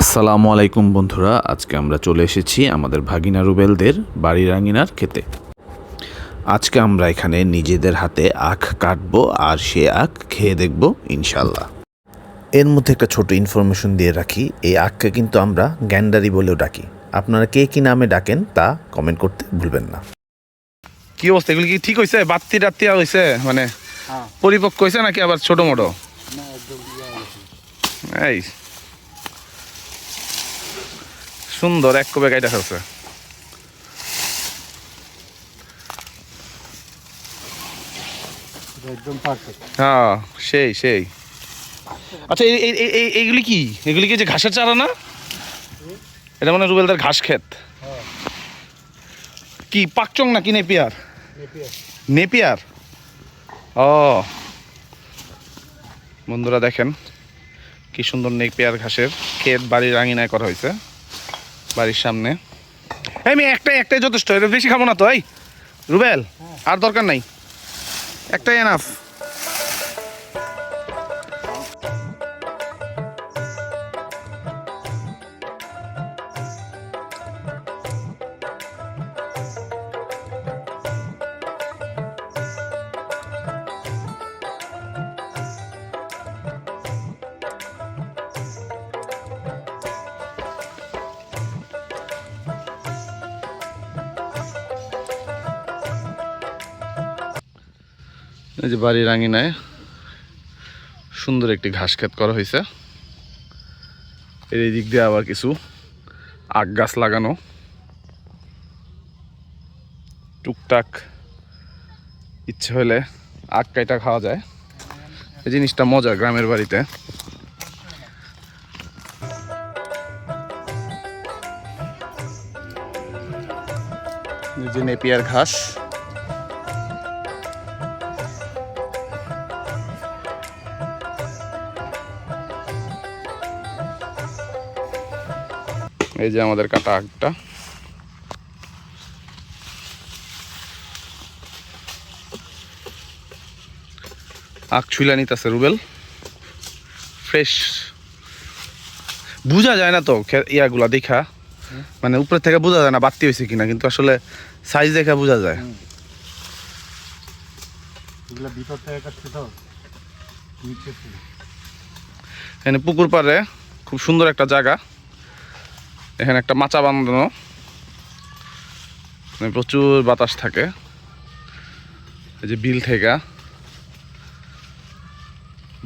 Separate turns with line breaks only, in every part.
আসসালামু আলাইকুম বন্ধুরা আজকে আমরা চলে এসেছি আমাদের ভাগিনা রুবেলদের বাড়ি রাঙিনার খেতে। আজকে আমরা এখানে নিজেদের হাতে আখ কাটবো আর সে আখ খেয়ে দেখব ইনশাল্লাহ এর মধ্যে একটা ছোট ইনফরমেশন দিয়ে রাখি এই আখকে কিন্তু আমরা গ্যান্ডারি বলেও ডাকি। আপনারা কে কি নামে ডাকেন তা কমেন্ট করতে ভুলবেন না।
কি অবস্থা? এগুলি কি ঠিক হয়েছে বাত্তি টাত্তি হয়েছে মানে পরিপক্ক হয়েছে নাকি আবার ছোট মোটো এই। সুন্দর এক কবে গাইটা ফেলছে। হ্যাঁ সেই সেই। আচ্ছা এই- এই- এই- এই- এইগুলি কি? এগুলি কি যে ঘাসের চারা না? এটা মানে রুবেলদার ঘাস ক্ষেত। কি পাকচং নাকি নেপিয়ার। নেপিয়ার? ও। বন্ধুরা দেখেন কি সুন্দর নেপিয়ার ঘাসের ক্ষেত বাড়ির আঙিনায় করা হয়েছে। বাড়ির সামনে। আমি একটাই একটাই যথেষ্ট, এটা বেশি খাব না তো, এই। রুবেল, আর দরকার নাই। একটাই এনাফ এই যে বাড়ির আঙিনায় সুন্দর একটি ঘাস ক্ষেত করা হয়েছে। এই দিক দিয়ে আবার কিছু আগ গাছ লাগানো। টুকটাক ইচ্ছে হলে আখ কাইটা খাওয়া যায়। এই জিনিসটা মজা গ্রামের বাড়িতে। নেপিয়ার ঘাস। এই যে আমাদের কাটা আখটা আখ ছুইলা নিতেছে রুবেল। ফ্রেশ। বোঝা যায় না তো ইয়াগুলা দেখা। মানে উপরে থেকে বোঝা যায় না বাড়তি হয়েছে কিনা কিন্তু আসলে সাইজ দেখা বোঝা যায়। এখানে পুকুর পাড়ে খুব সুন্দর একটা জায়গা। এখানে একটা মাচা বাঁধানো। প্রচুর বাতাস থাকে। এই যে বিল থেকে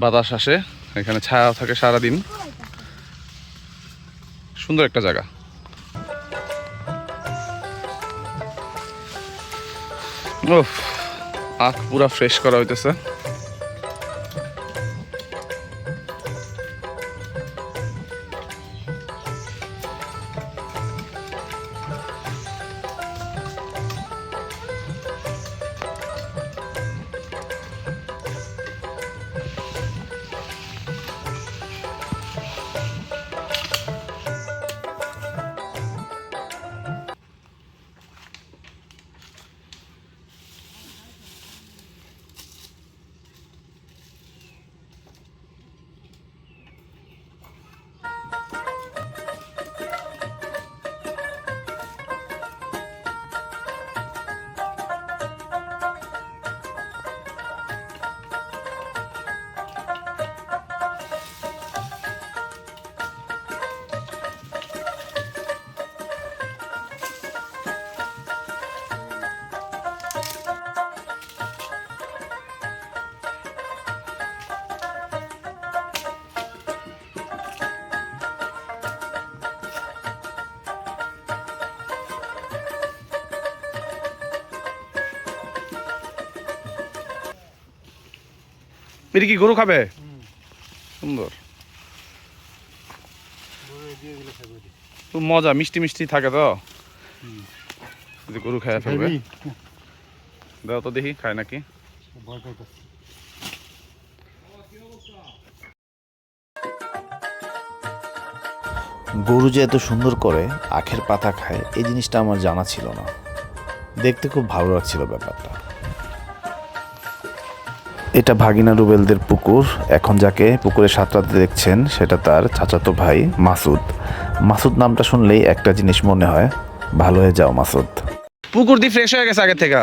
বাতাস আসে, এখানে ছায়া থাকে সারাদিন। সুন্দর একটা জায়গা। ওফ আখ পুরা ফ্রেশ করা হইতেছে। Bye. এটা কি গরু খাবে? সুন্দর।
খাবে
মজা মিষ্টি মিষ্টি থাকে তো? গরু খায় ফেলবে? দাও তো দেখি খায় নাকি?
গরু যে এত সুন্দর করে আখের পাতা খায় এই জিনিসটা আমার জানা ছিল না। দেখতে খুব ভালো লাগছিল ব্যাপারটা। এটা ভাগিনা রুবেলদের পুকুর। এখন যাকে পুকুরে সাঁতরাতে দেখছেন, সেটা তার চাচাতো ভাই মাসুদ। মাসুদ নামটা শুনলেই একটা জিনিস মনে হয়, ভালো হয়ে যাও মাসুদ।
পুকুর দিয়ে ফ্রেশ হয়ে গেছে আগে থেকে।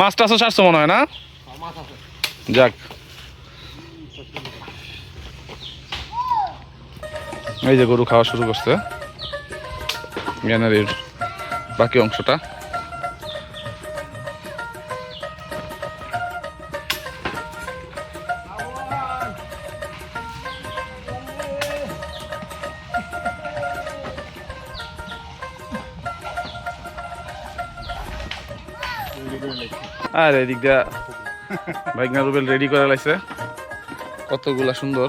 মাছ টাছও ছাড়ছো মনে হয় না? যাক। এই যে গরু খাওয়া শুরু করছে। গ্যানারির বাকি অংশটা। আর এদিক দিয়া বাইকনা রুবেল রেডি করে লাইছে। কতগুলা সুন্দর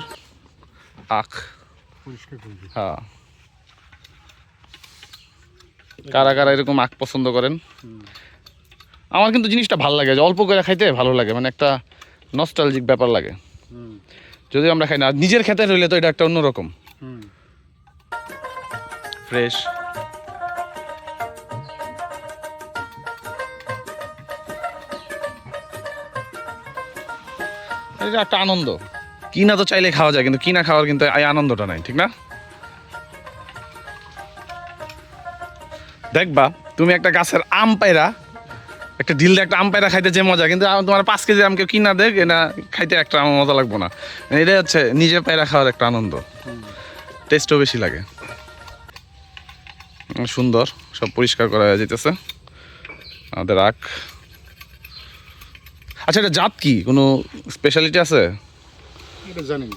আখ। হ্যাঁ। কারা কারা এরকম আখ পছন্দ করেন? আমার কিন্তু জিনিসটা ভালো লাগে অল্প করে খাইতে ভালো লাগে মানে একটা নস্টালজিক ব্যাপার লাগে। যদি আমরা খাই না নিজের খেতে রইলে তো এটা একটা অন্যরকম। ফ্রেশ এটা একটা আনন্দ। কিনা তো চাইলে খাওয়া যায়, কিন্তু কিনা খাওয়ার কিন্তু এই আনন্দটা নাই, ঠিক না? দেখবা, তুমি একটা গাছের আম পায়রা একটা ঢিল একটা আম পায়রা খাইতে যে মজা, কিন্তু আম- তোমার পাঁচ কেজি আমকে কিনা দেখ, এটা খাইতে একটা আম মজা লাগবো না। এটা হচ্ছে নিজে পায়রা খাওয়ার একটা আনন্দ। টেস্টও বেশি লাগে। সুন্দর, সব পরিষ্কার করা যেতেছে আমাদের আখ আচ্ছা এটা জাত কি? কোনো স্পেশালিটি আছে।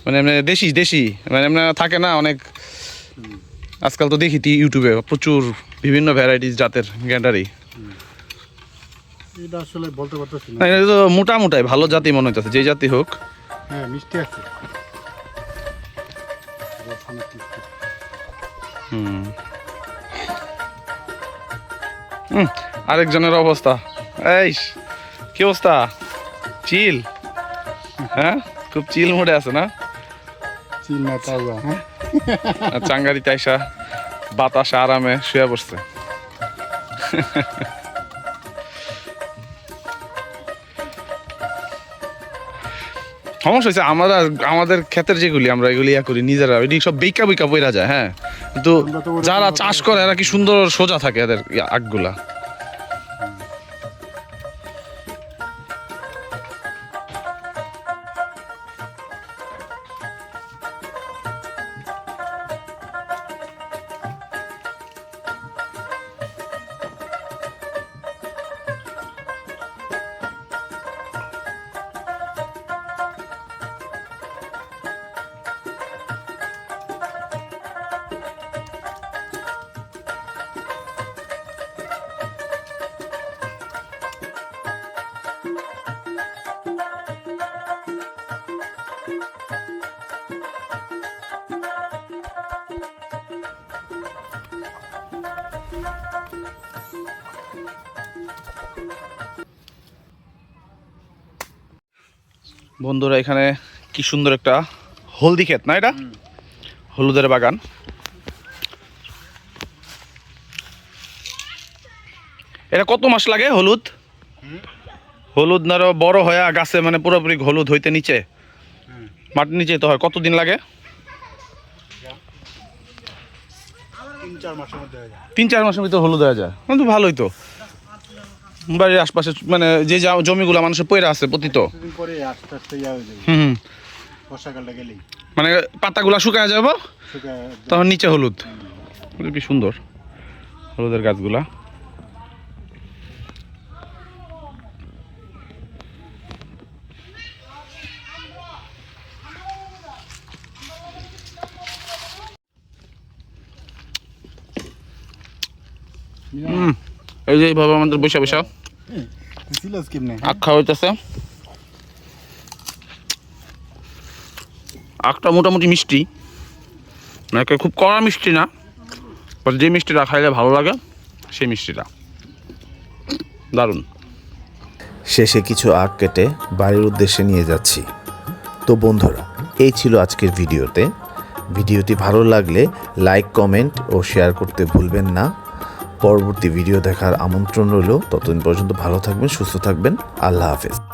মানে এমনি দেশি দেশি? মানে এমনি থাকে না অনেক? আজকাল তো দেখি ইউটিউবে প্রচুর বিভিন্ন ভ্যারাইটিস জাতের গ্যান্ডারি।
এটা আসলে বলতে পারতেছি না।
না এটা তো মোটা মোটাই ভালো জাতি মনে হইতেছে যে জাতি হোক।
হ্যাঁ মিষ্টি আছে।
হুম, আরেকজনের অবস্থা। এই কি অবস্থা? চিল। হ্যাঁ? খুব চিল মোডে আছে না?
চিল না তাওয়া হ্যাঁ?
আর চাঙ্গারিতে আইসা বাতাসে আরামে শুয়ে পড়ছে। সমস্যা হয়েছে আমরা আমাদের ক্ষেতের যেগুলি আমরা এগুলি ইয়া করি নিজেরা এটি সব বেকা বেকা বইরা যায় হ্যাঁ? কিন্তু যারা চাষ করে এরা কি সুন্দর সোজা থাকে এদের আগগুলা? বন্ধুরা এখানে কি সুন্দর একটা হলদি ক্ষেত না এটা? হলুদের বাগান। এটা কত মাস লাগে হলুদ? হলুদ না বড় হয়ে গাছে মানে পুরোপুরি হলুদ হইতে নিচে। মাটির নিচে তো হয় কতদিন লাগে?
তিন চার মাসের মধ্যে হয়ে যায়।
তিন চার মাসের ভিতর হলুদ হয়ে যায়। কিন্তু ভালোই তো। বাড়ির আশপাশে মানে যে জমিগুলো মানুষের পয়রা আছে পতিত। হুম মানে পাতাগুলা শুকায় যাব তখন নিচে হলুদ। কি সুন্দর হলুদের গাছগুলা। হুম। এই যে এইভাবে আমাদের বৈশা বৈশা
সিলাস কেমনে
আখ খাওয়া হইতেছে। আখটা মোটামুটি মিষ্টি। মানে একে খুব কড়া মিষ্টি না যে মিষ্টিটা খাইলে ভালো লাগে সেই মিষ্টিটা। দারুণ।
শেষে কিছু আখ কেটে বাড়ির উদ্দেশ্যে নিয়ে যাচ্ছি। তো বন্ধুরা এই ছিল আজকের ভিডিওতে। ভিডিওটি ভালো লাগলে লাইক কমেন্ট ও শেয়ার করতে ভুলবেন না। পরবর্তী ভিডিও দেখার আমন্ত্রণ রইল। ততদিন পর্যন্ত ভালো থাকবেন সুস্থ থাকবেন। আল্লাহ হাফেজ।